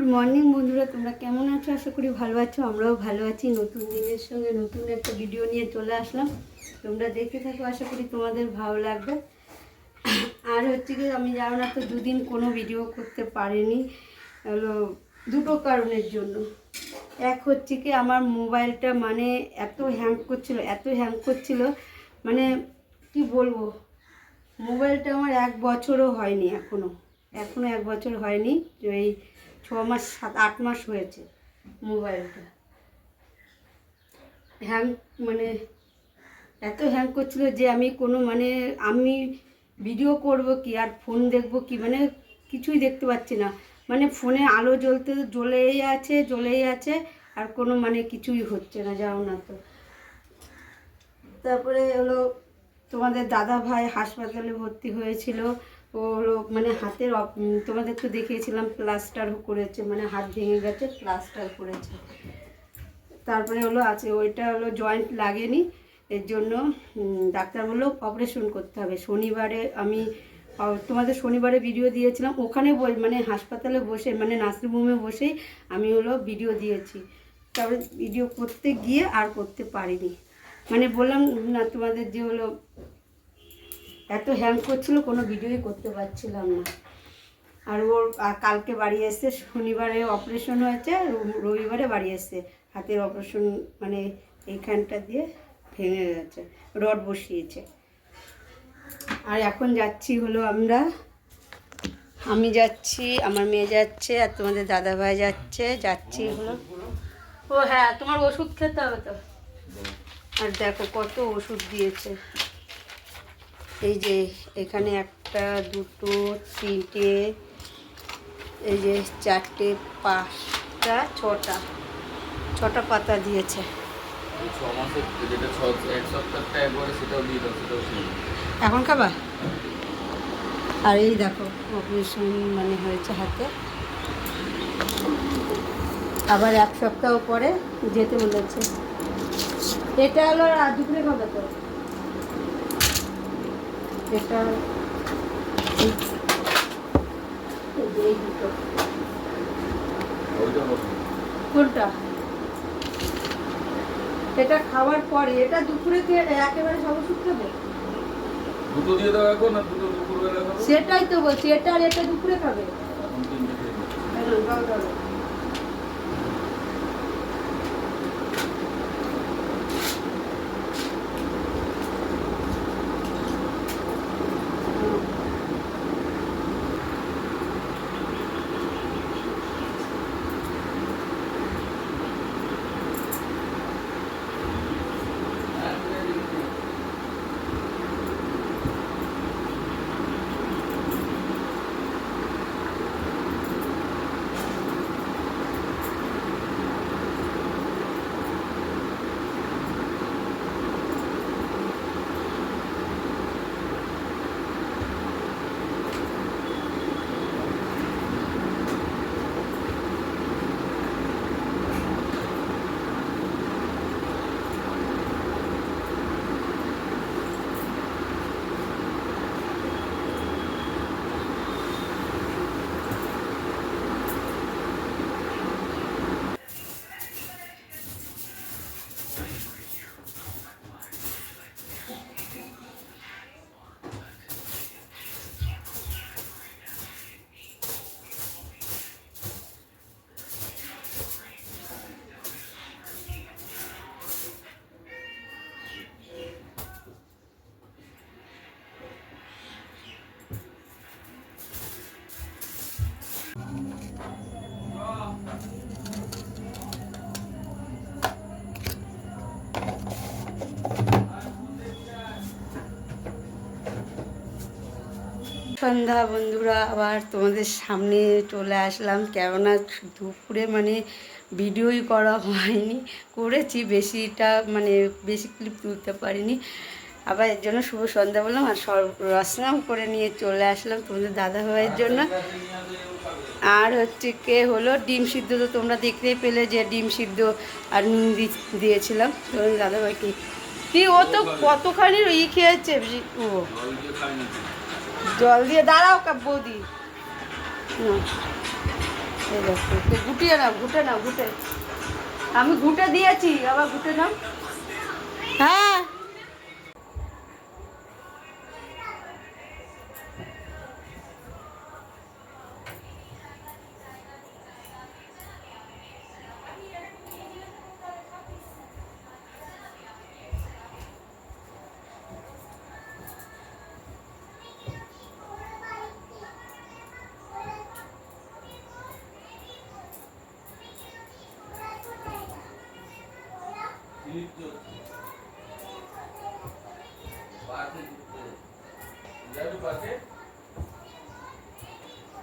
Good morning বন্ধুরা। তোমরা কেমন আছো? আশা করি ভালো আছো। আমরাও ভালো আছি। নতুন দিনের সঙ্গে নতুন একটা ভিডিও নিয়ে চলে আসলাম। তোমরা দেখতে থাকো। আশা করি তোমাদের ভালো লাগবে। আর হচ্ছে কি, আমি জানো না তো, দুদিন কোনো ভিডিও করতে পারিনি। হলো, দুটো কারণের জন্য। এক হচ্ছে কি, আমার মোবাইলটা মানে এত হ্যাং করছিল, এত হ্যাং করছিল মানে কি বলব? মোবাইলটা আমার এক বছরও হয়নি এখনও এখনও এক বছর হয়নি এই ছ মাস সাত, আট মাস হয়েছে মোবাইলটা। হ্যাং মানে এত হ্যাং করছিল যে আমি কোনো মানে আমি ভিডিও করব কি আর ফোন দেখব কি মানে কিছুই দেখতে পাচ্ছি না। মানে ফোনে আলো জ্বলতে, জ্বলেই আছে জ্বলেই আছে, আর কোনো মানে কিছুই হচ্ছে না, যাও না তো। তারপরে হলো তোমাদের দাদা ভাই হাসপাতালে ভর্তি হয়েছিল ও হলো মানে হাতের তোমাদের তো দেখিয়েছিলাম প্লাস্টার করেছে মানে হাত ভেঙে গেছে, প্লাস্টার করেছে। তারপরে হলো আছে, ওইটা হলো জয়েন্ট লাগেনি, এর জন্য ডাক্তার বলল অপারেশন করতে হবে। শনিবারে আমি তোমাদের শনিবারে ভিডিও দিয়েছিলাম, ওখানে মানে হাসপাতালে বসে মানে নার্সিংহোমে বসেই আমি হলো ভিডিও দিয়েছি। তারপরে ভিডিও করতে গিয়ে আর করতে পারিনি। মানে বললাম না তোমাদের যে হলো এত হ্যাং করছিল, কোনো ভিডিওই করতে পারছিলাম না। আর ওর কালকে বাড়ি এসছে, শনিবারে অপারেশন হয়েছে রবিবারে বাড়ি এসছে। হাতের অপারেশন মানে এইখানটা দিয়ে ভেঙে গেছে, রড বসিয়েছে। আর এখন যাচ্ছি হলো আমরা, আমি যাচ্ছি, আমার মেয়ে যাচ্ছে, আর তোমাদের দাদা ভাই যাচ্ছে, যাচ্ছি হলো। ও হ্যাঁ তোমার ওষুধ খেতে হবে তো? আর দেখো কত ওষুধ দিয়েছে। এই যে এখানে একটা দুটো তিনটে এই যে চারটে পাঁচটা ছটা ছটা পাতা দিয়েছে। এখন খাবা? আর এই দেখো অপারেশন মানে হয়েছে হাতে। আবার এক সপ্তাহ পরে যেতে বলেছে। এটা হলো রাত দুপুরে খাবে তো? এটা কোনটা? এটা খাওয়ার পরে এটা দুপুরে কি একেবারে সব ওষুধ খাবে দুটো দিয়ে দাও এখন দুটো দুপুরবেলা সেটাই তো বলছি এটা আর এটা দুপুরে খাবে। দাও, দাও। সন্ধ্যা বন্ধুরা, আবার তোমাদের সামনে চলে আসলাম। কেননা দুপুরে মানে ভিডিওই করা হয়নি, করেছি, বেশিটা মানে বেশি ক্লিপ তুলতে পারিনি। আবার এর জন্য শুভ সন্ধ্যা বললাম, আর রসনাম করে নিয়ে চলে আসলাম তোমাদের দাদা ভাইয়ের জন্য। আর হচ্ছে কে হলো? ডিম সিদ্ধ তো তোমরা দেখতেই পেলে যে ডিম সিদ্ধ আর নুন দিয়েছিলাম। তোমাদের দাদা ভাইকে কি ও তো কতখানি ই খেয়েছে? ও। জল দিয়ে দাঁড়াও কা বৌদি। গুটিয়ে নাও, ঘুটে নাও, ঘুটে। আমি ঘুটে দিয়েছি, আবার ঘুটে নাও। হ্যাঁ।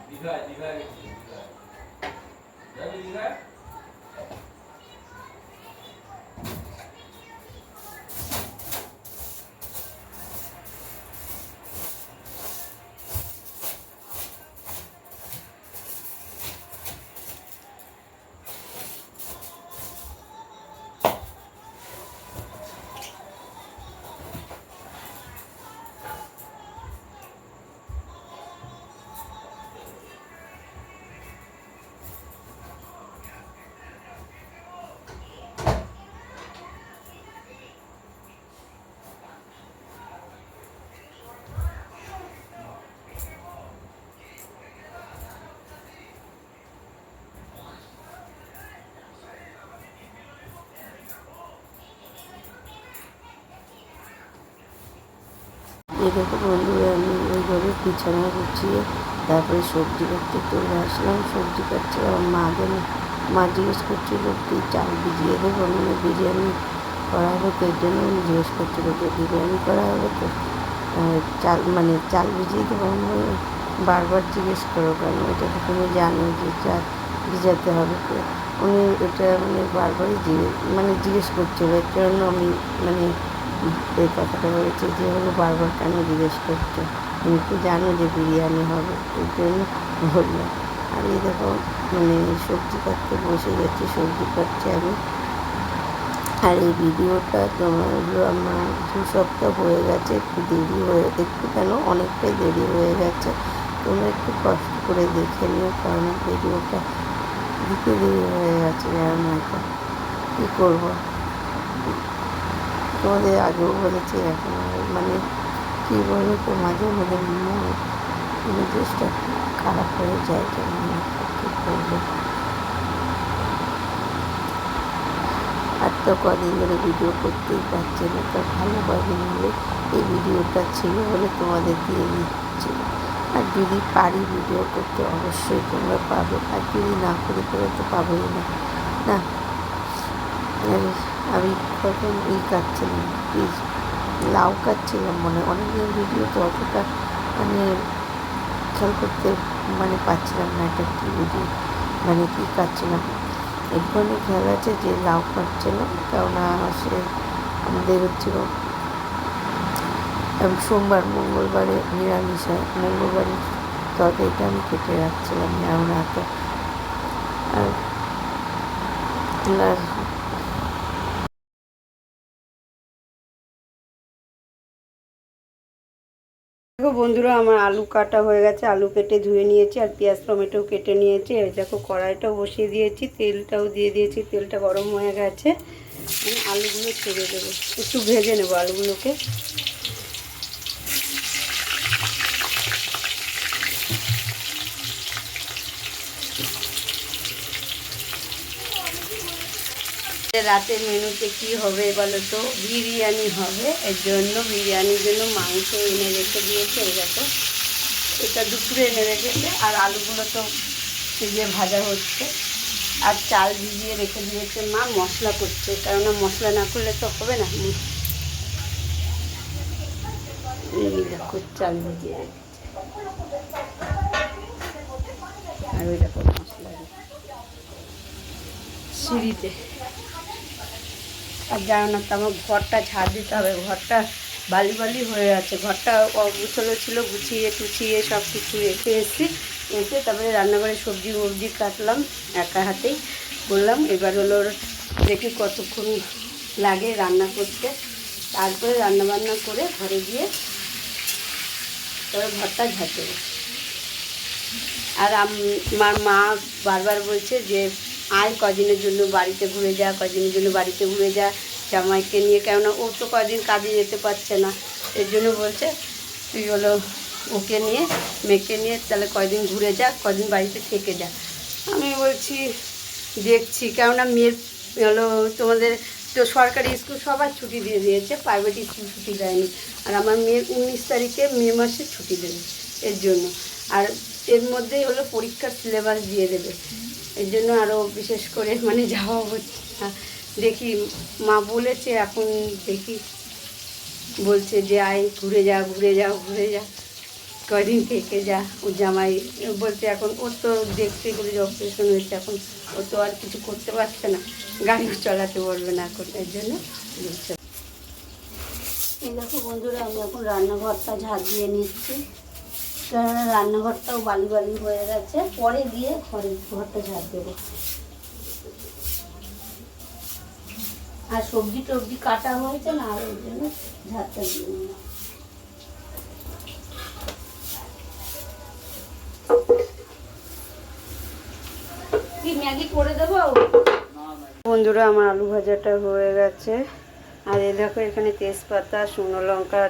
দীঘায় দীঘায় গেছি এই দেখো বন্ধুরা আমি ওই ঘরে বিছানা গুছিয়ে তারপরে সবজি কাটতে চলে আসলাম। সবজি কাটছে, আমার মা যেন, মা জিজ্ঞেস করছিল কি চাল ভিজিয়ে দেবো মানে বিরিয়ানি করা হবে তো এর জন্য। আমি জিজ্ঞেস করছিল যে বিরিয়ানি করা হবে তো? চাল মানে চাল ভিজিয়ে দেবো আমি বারবার জিজ্ঞেস করো কেন? এটা তো তুমি জানো যে চাল ভিজাতে হবে তো। উনি এটা মানে বারবারই জিজ্ঞেস মানে জিজ্ঞেস করছিল, এর জন্য আমি মানে এই কথাটা বলেছি যে হলো বারবার কেন জিজ্ঞেস করছ? তুমি তো জানো যে বিরিয়ানি হবে, এই জন্য বললাম আর এই দেখো মানে সবজি কাটতে বসে গেছি, সবজি কাটছি আমি। আর এই ভিডিওটা তোমার হলো আমার দু সপ্তাহ হয়ে গেছে, একটু দেরি হয়ে, একটু কেন? অনেকটাই দেরি হয়ে গেছে। তোমরা একটু কষ্ট করে দেখে নিও, কারণ ভিডিওটা দিতে দেরি হয়ে গেছে জানো না কী করব? তোমাদের আগেও বলেছি, এখন মানে কী বলো তো মাঝে মাঝে মন মেজাজটা খারাপ হয়ে যায় কেমন কী করব? আর তো কদিন ধরে ভিডিও করতেই পারছে না, তো ভালো কদিন হলে এই ভিডিওটা ছিল বলে তোমাদের দিয়ে দিচ্ছি। আর যদি পারি ভিডিও করতে অবশ্যই তোমরা পাবে, আর যদি না করি তবে তো পাবেই না। না আমি কখন ই কাটছিলাম কি লাউ কাটছিলাম মনে, অনেকদিন ভিডিও তো অতটা মানে খেয়াল করতে মানে পাচ্ছিলাম না এটা কী ভিডিও মানে কী কাটছিলাম। একটুখানি খেয়াল আছে যে লাউ কাটছিলাম কেননা সে আমাদের হচ্ছিল সোমবার, মঙ্গলবারে নিরামিষ হয়। মঙ্গলবারে তরকারিটা আমি কেটে রাখছিলাম যেমন এত আর বন্ধুরা, আমার আলু কাটা হয়ে গেছে। আলু কেটে ধুয়ে নিয়েছি আর পেঁয়াজ টমেটো কেটে নিয়েছি। এই দেখো, কড়াইটাও বসিয়ে দিয়েছি, তেলটাও দিয়ে দিয়েছি, তেলটা গরম হয়ে গেছে। আমি আলুগুলো ছেড়ে দেবো। একটু ভেজে নেব আলুগুলোকে। রাতের মেনুতে কি হবে বলো তো? বিরিয়ানি হবে, এর জন্য বিরিয়ানির জন্য মাংস এনে রেখে দিয়েছে দেখো। এটা দুপুরে এনে রেখেছে, আর আলুগুলো তো ভিজিয়ে ভাজা হচ্ছে। আর চাল ভিজিয়ে রেখে দিয়েছে মা, মশলা করছে, কেননা মশলা না করলে তো হবে না। এই দেখো চাল ভিজিয়ে আর ওই দেখো মশলা সিঁড়িতে। আর জানো না তো আমার ঘরটা ঝাড় দিতে হবে। ঘরটা বালি বালি হয়ে আছে। ঘরটা অগুছলো ছিল, গুছিয়ে টুছিয়ে সব কিছু রেখে এসেছি। এসে তারপরে রান্নাঘরে সবজি মবজি কাটলাম একা হাতেই। করলাম এবার হলো দেখি কতক্ষণ লাগে রান্না করতে। তারপরে রান্না বান্না করে ঘরে গিয়ে তবে ঘরটা দেবো আর মা বারবার বলছে যে আয়, কদিনের জন্য বাড়িতে ঘুরে যা, কদিনের জন্য বাড়িতে ঘুরে যা জামাইকে নিয়ে। কেননা ও তো কদিন কাজে যেতে পারছে না। এর জন্য বলছে, তুই হলো ওকে নিয়ে, মেয়েকে নিয়ে তাহলে কয়দিন ঘুরে যা, কদিন বাড়িতে থেকে যা। আমি বলছি, দেখছি। কেননা মেয়ের, হলো তোমাদের তো সরকারি স্কুল সবার ছুটি দিয়ে দিয়েছে প্রাইভেট স্কুল ছুটি দেয়নি। আর আমার মেয়ের উনিশ তারিখে মে মাসে ছুটি দেবে এর জন্য। আর এর মধ্যেই হলো পরীক্ষার সিলেবাস দিয়ে দেবে। এর জন্য আরও বিশেষ করে মানে যাওয়া হচ্ছে। দেখি মা বলেছে, এখন দেখি। বলছে যে, আয়, ঘুরে যা ঘুরে যা ঘুরে যা। কদিন থেকে যা ও জামাই বলছে, এখন ওর তো দেখতে গেলে যে অপারেশন হয়েছে, এখন ও তো আর কিছু করতে পারছে না। গাড়ি চালাতে পারবে না এর জন্য বলছে। এই দেখো বন্ধুরা, আমি এখন রান্নাঘরটা ঝাঁট দিয়ে নিচ্ছি। রান্নাঘরটাও বালি বালি হয়ে গেছে। পরে গিয়ে ঘরে, ঘরটা ঝাঁট দেবো। আর সবজি টবজি কাটা হয়েছে না, আর ওই জন্য ঝাঁটটা দিয়ে ম্যাগি করে দেবো? বন্ধুরা, আমার আলু ভাজাটা হয়ে গেছে। আর এই দেখো, এখানে তেজপাতা, শুকনো লঙ্কা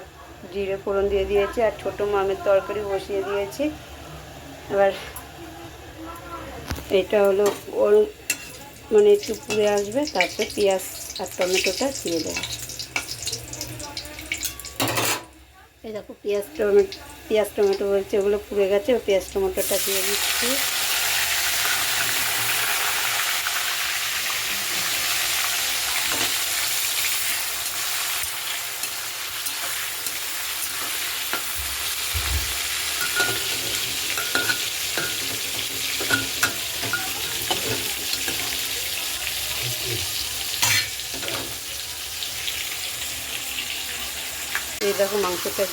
জিরে ফোড়ন দিয়ে দিয়েছি আর ছোটো মামের তরকারি বসিয়ে দিয়েছি। এবার এটা হলো ওর মানে একটু পুড়ে আসবে, তারপরে পেঁয়াজ আর টমেটোটা দিয়ে দেবো। এই দেখো পেঁয়াজ টমেটো পেঁয়াজ টমেটো বলছে ওগুলো পুড়ে গেছে ও পেঁয়াজ টমেটোটা দিয়ে দিচ্ছি।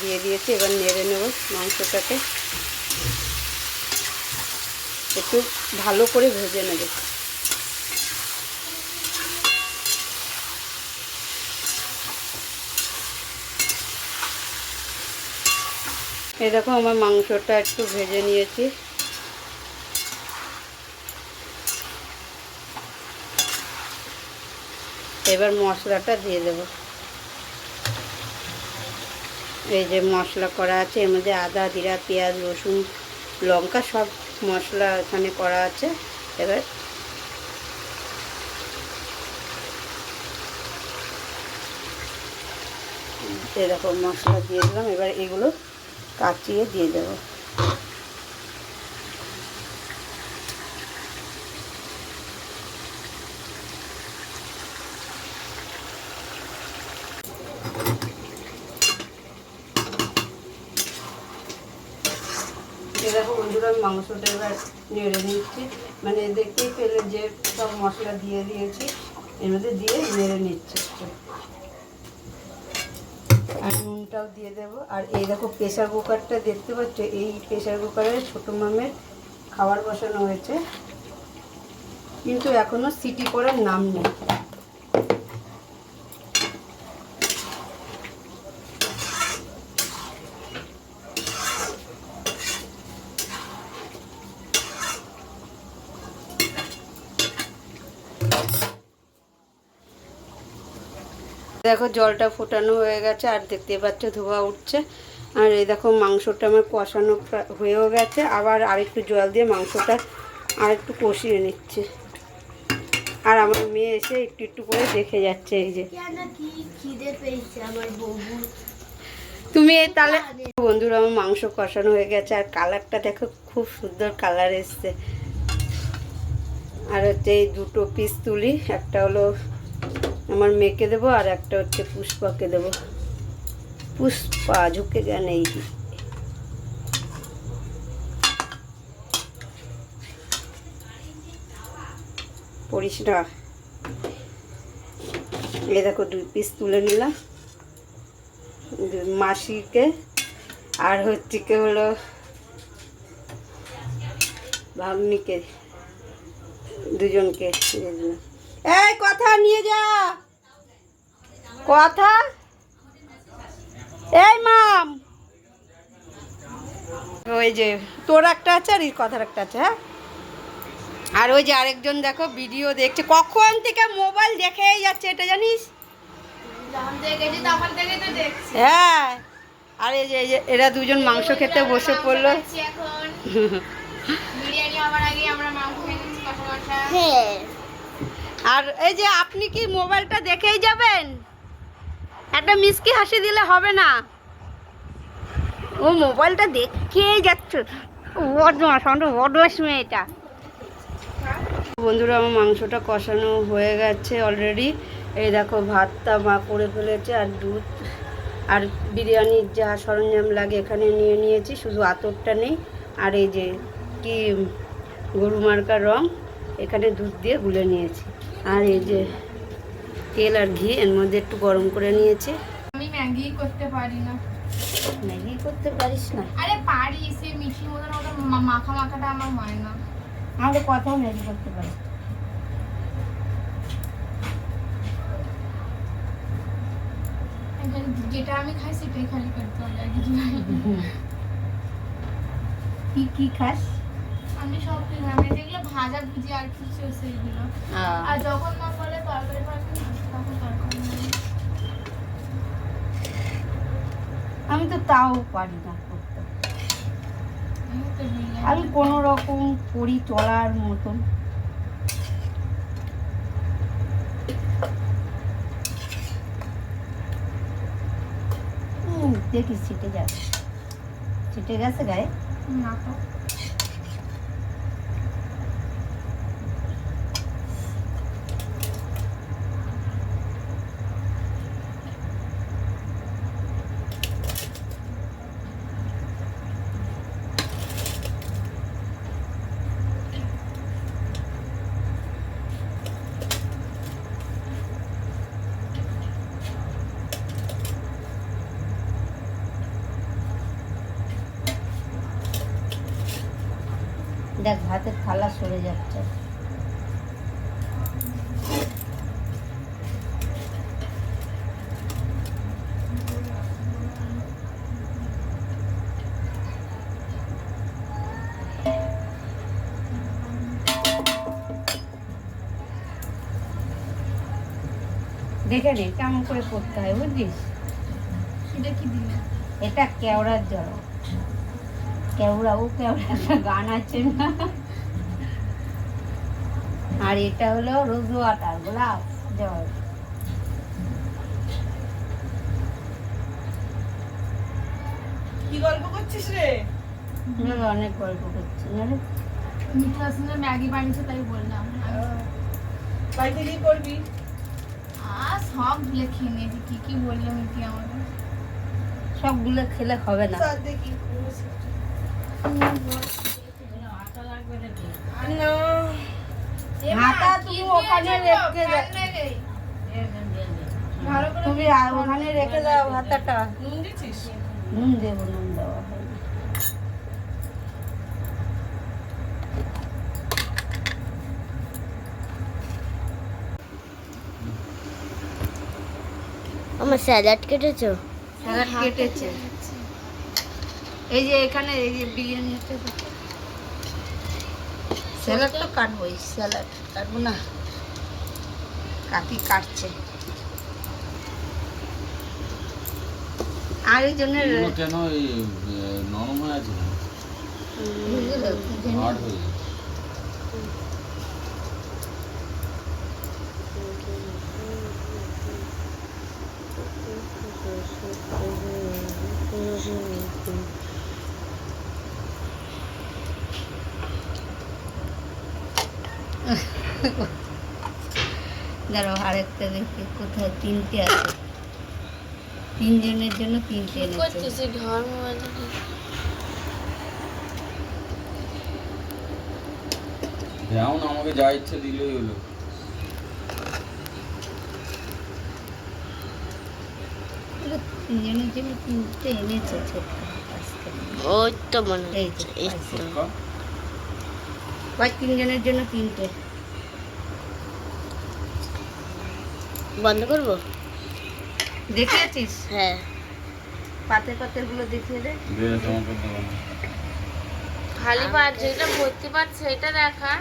দিয়ে দিয়েছি, এবার নেড়ে নেব মাংসটাকে। একটু ভালো করে ভেজে নেব। এই দেখো আমার মাংসটা একটু ভেজে নিয়েছি। এবার মশলাটা দিয়ে দেবো। এই যে মশলা করা আছে, এর মধ্যে আদা, জিরা, পেঁয়াজ, রসুন, লঙ্কা সব মশলা এখানে করা আছে। এবার এরকম মশলা দিয়ে দিলাম। এবার এগুলো কাটিয়ে দিয়ে দেবো এই দেখো মাংসটা এবার নেড়ে নিচ্ছি। মানে দেখতেই পেলে যে সব মশলা দিয়ে দিয়েছি। এর মধ্যে দিয়ে নেড়ে নিচ্ছে আর নুনটাও দিয়ে দেবো। আর এই দেখো প্রেশার কুকারটা দেখতে পাচ্ছ? এই প্রেশার কুকারে ছোটো মামের খাবার বসানো হয়েছে। কিন্তু এখনও সিটি করার নাম নেই। দেখো জলটা ফোটানো হয়ে গেছে আর দেখতে পাচ্ছ ধোয়া উঠছে। আর এই দেখো মাংসটা আমার কষানো হয়েও গেছে। আবার আরেকটু জল দিয়ে মাংসটা আর একটু কষিয়ে নিচ্ছে। আর আমার মেয়ে এসে একটু একটু করে দেখে যাচ্ছে এই যে। তুমি এই তাহলে বন্ধুরা আমার মাংস কষানো হয়ে গেছে আর কালারটা দেখো খুব সুন্দর কালার এসছে। আর হচ্ছে এই দুটো পিস তুলি একটা হলো আমার মেয়েকে দেবো আর একটা হচ্ছে পুষ্পাকে দেবো। পুষ্পা ঝুঁকে গেন এই পড়িস না। এই দেখো দুই পিস তুলে নিলাম। মাসিকে আর হচ্ছে কি হলো? ভাগ্নিকে, দুজনকে দিয়ে দিলাম। এই কথা নিয়ে যা। কথা? এই মাম। ওই যে তোর একটা আছে আর এই কথার একটা আছে হ্যাঁ? আর ওই যে আরেকজন দেখো ভিডিও দেখছে। কখন থেকে মোবাইল দেখেই যাচ্ছে এটা জানিস? হ্যাঁ। আর এই যে এরা দুজন মাংস খেতে বসে পড়ল। এখন। বিরিয়ানি হওয়ার আগে আমরা মাংস খেয়ে নিচ্ছি কষা কষা হ্যাঁ আর এই যে আপনি কি মোবাইলটা দেখেই যাবেন? একটা মিসকি হাসি দিলে হবে না। ও মোবাইলটা দেখেই যাচ্ছে। বদমাস আমাদের বদমাস মেয়েটা। বন্ধুরা, আমার মাংসটা কষানো হয়ে গেছে অলরেডি এই দেখো, ভাতটা মা করে ফেলেছে আর দুধ আর বিরিয়ানির যা সরঞ্জাম লাগে এখানে নিয়ে নিয়েছি, শুধু আতরটা নেই। আর এই যে কি গরু মার্কা রং, এখানে দুধ দিয়ে গুলে নিয়েছি। আর এই যে তেল আর ঘি এর মধ্যে একটু গরম করে নিয়েছি। আমি ম্যাগি করতে পারি না। ম্যাগি করতে পারিস না? আরে পারি সে মিষ্টি মতন ওটা মাখা মাখাটা আমার হয় না। আমাদের কথাও ম্যাগি করতে পারি। যেটা আমি খাই সেটাই খালি করতে হবে আর কিছু কি কি খাস? আমি সব কিছু আমি যেগুলো ভাজা ভুজি আর কিছু আর যখন মা বলে তরকারি তরকারি তখন তরকারি আমি তো তাও পারি না করতে। আমি কোনো রকম করি চলার মতন। দেখিস ছিটে যাচ্ছে ছিটে গেছে গায়ে? না তো। দেখ ভাতের থালা সরে যাচ্ছে। দেখে নে কেমন করে করতে হয় বুঝলিস এটা কি দিলে? এটা কেওড়ার জল। কেওড়া ও কেওড়া একটা গান আছে না? আর এটা হলো রোজ ওয়াটার গোলাপ জল কি গল্প করছিস রে? অনেক গল্প করছি জানো মিঠা সঙ্গে ম্যাগি বানিয়েছে তাই বললাম। বাড়িতে কি করবি? আর সব ভুলে খেয়ে নিয়েছি কি কি বলল মিঠি আমাকে। সবগুলো খেলে হবে না। দেখি। না হাতা তুমি ওখানে রেখে দাও তুমি ওখানে রেখে দাও হাতাটা। নুন দিচ্ছিস? নুন দেওয়া আমার স্যালাড কেটেছো? স্যালাড কেটেছে। এই যে এখানে এই যে বিরিয়ানি হচ্ছে স্যালাড তো কাটবোই স্যালাড কাটবো না। কাকি কাটছে। আর এই জন্য কেন এই নরম হয়ে আছে হার্ড হয়ে গেছে। দাঁড়াও আরেকটা দেখি কোথায় তিনটে আছে? তিনজনের জন্য তিনটে এনেছে। ঘর না আমাকে যা ইচ্ছে দিলেই হলো। তিনজনের জন্য তিনটে এনেছে ছোট্ট ওই তো মনে তিনজনের জন্য তিনটে। বন্ধ করব? দেখিয়েছিস? হ্যাঁ। পাতে পাতে গুলো দেখিয়ে দে। খালি পাট যেটা ভর্তি পাট সেটা দেখা।